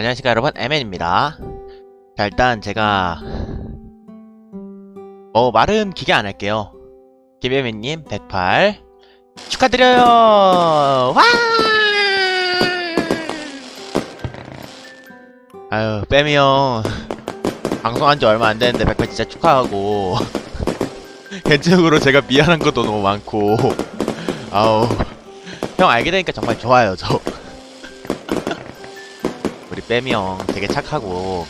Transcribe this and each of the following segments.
안녕하십니까 여러분. MN입니다. 자 일단 제가 어 말은 기계 안 할게요. 김혜민님 108 축하드려요! 와! 아유 빼미 형. 방송한 지 얼마 안 됐는데 108 진짜 축하하고. 개인적으로 제가 미안한 것도 너무 많고. 아우 형 알게 되니까 정말 좋아요 저 우리 형 되게 착하고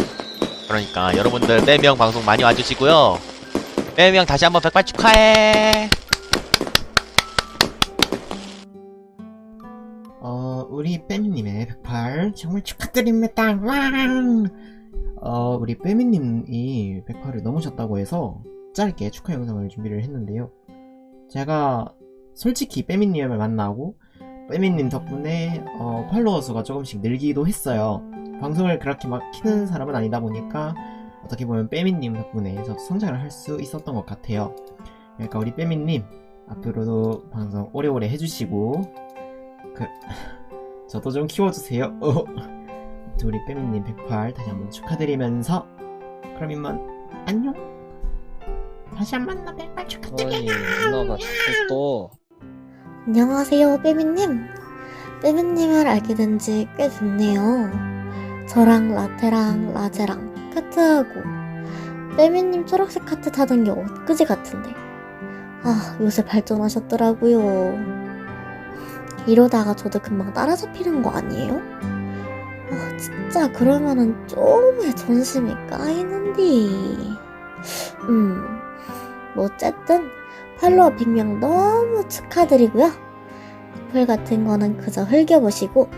그러니까 여러분들 형 방송 많이 와주시고요 형 다시 한번 백발 축하해 어, 우리 빼미님의 108 정말 축하드립니다. 왕! 어, 우리 빼미님이 108을 넘으셨다고 해서 짧게 축하 영상을 준비를 했는데요. 제가 솔직히 빼미님을 만나고 빼미님 덕분에 어, 팔로워 수가 조금씩 늘기도 했어요. 방송을 그렇게 막 키는 사람은 아니다 보니까 어떻게 보면 빼미님 덕분에 저도 성장을 할 수 있었던 것 같아요. 그러니까 우리 빼미님 앞으로도 방송 오래오래 해주시고 그 저도 좀 키워주세요. 어. 우리 빼미님 108 다시 한번 축하드리면서 그럼 이만 안녕. 다시 한번 나108 아니 축하드려요. 누나가 자꾸 또 안녕하세요, 빼미님. 빼미님을 알게 된 지 꽤 됐네요. 저랑 라테랑 라제랑 카트하고 빼미님 초록색 카트 타던 게 엊그제 같은데. 아, 요새 발전하셨더라고요. 이러다가 저도 금방 따라잡히는 거 아니에요? 아, 진짜 그러면은 좀의 전심이 까이는데. 음, 뭐 어쨌든 팔로워 100명 너무 축하드리고요. 악플 같은 거는 그저 흘겨보시고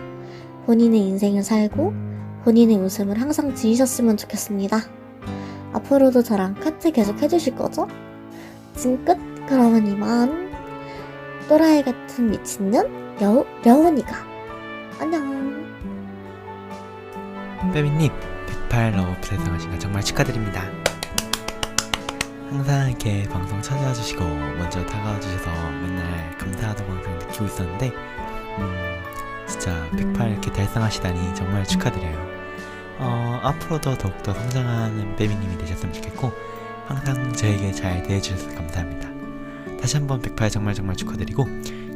본인의 인생을 살고 본인의 웃음을 항상 지으셨으면 좋겠습니다. 앞으로도 저랑 카트 계속 해주실 거죠? 징끝 그러면 이만 또라이 같은 미친년 려, 려원이가 안녕 빼미님 108 러브 달성하신 거 정말 축하드립니다. 항상 이렇게 방송 찾아와 주시고 먼저 다가와 주셔서 맨날 감사하다고 항상 느끼고 있었는데 음 진짜 108 이렇게 달성하시다니 정말 축하드려요. 어 앞으로도 더욱더 성장하는 빼미님이 되셨으면 좋겠고 항상 저에게 잘 대해주셔서 감사합니다. 다시 한번 108 정말 정말 축하드리고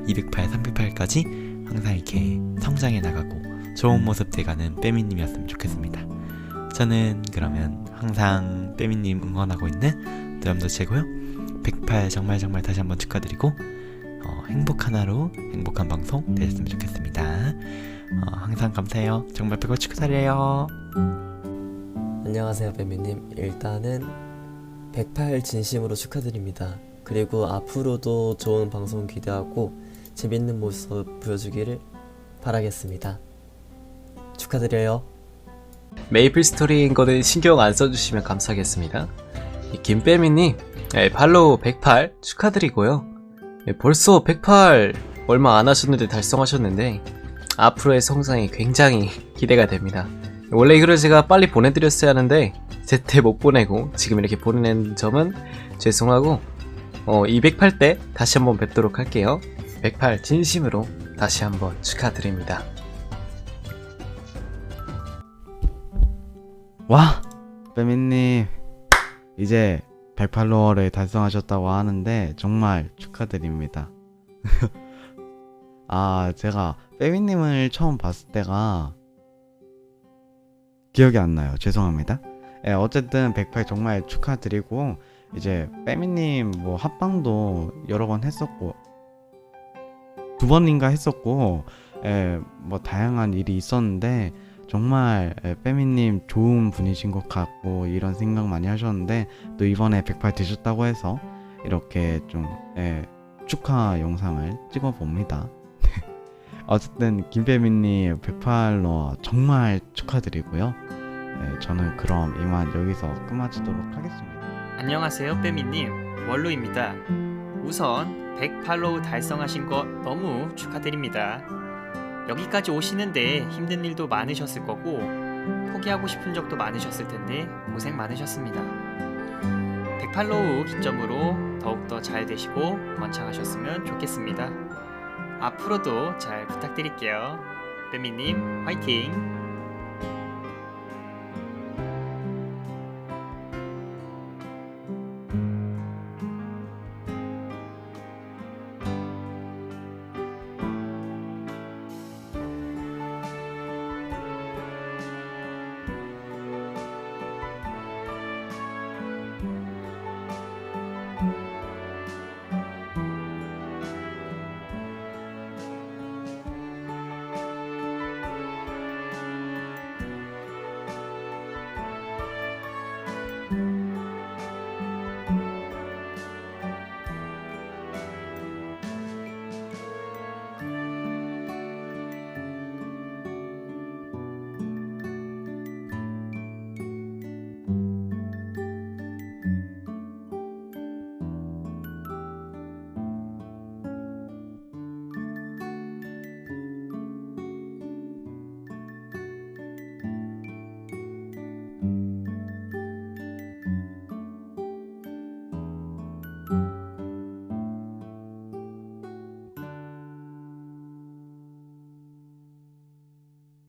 208, 308까지 항상 이렇게 성장해 나가고 좋은 모습 돼가는 빼미님이었으면 좋겠습니다. 저는 그러면 항상 빼미님 응원하고 있는 드럼도 최고요. 108 정말 정말 다시 한번 축하드리고 어, 행복한 하루, 행복한 방송 되셨으면 좋겠습니다. 어, 항상 감사해요. 정말 100월 축하드려요. 안녕하세요, 뱀비님. 일단은 108 진심으로 축하드립니다. 그리고 앞으로도 좋은 방송 기대하고 재밌는 모습 보여주기를 바라겠습니다. 축하드려요. 메이플 스토리인 거는 신경 안 써주시면 감사하겠습니다. 이 김빼미님, 예, 팔로우 108 축하드리고요. 예, 벌써 108 얼마 안 하셨는데 달성하셨는데, 앞으로의 성장이 굉장히 기대가 됩니다. 원래 이거를 제가 빨리 보내드렸어야 하는데, 제때 못 보내고, 지금 이렇게 보내는 점은 죄송하고, 어, 208때 다시 한번 뵙도록 할게요. 108 진심으로 다시 한번 축하드립니다. 와! 빼미님, 이제 108로어를 달성하셨다고 하는데, 정말 축하드립니다. 아, 제가 빼미님을 처음 봤을 때가, 기억이 안 나요. 죄송합니다. 예, 어쨌든 108 정말 축하드리고, 이제 빼미님 뭐 합방도 여러 번 했었고, 두 번인가 했었고, 예, 뭐 다양한 일이 있었는데, 정말 에, 빼미님 좋은 분이신 것 같고 이런 생각 많이 하셨는데 또 이번에 108 되셨다고 해서 이렇게 좀 에, 축하 영상을 찍어 봅니다. 어쨌든 김빼미님 108로 정말 축하드리고요. 에, 저는 그럼 이만 여기서 끝마치도록 하겠습니다. 안녕하세요 빼미님 원로입니다 우선 100팔로우 달성하신 거 너무 축하드립니다 여기까지 오시는데 힘든 일도 많으셨을 거고 포기하고 싶은 적도 많으셨을 텐데 고생 많으셨습니다. 100팔로우 기점으로 더욱더 잘 되시고 번창하셨으면 좋겠습니다. 앞으로도 잘 부탁드릴게요. 빼미님 화이팅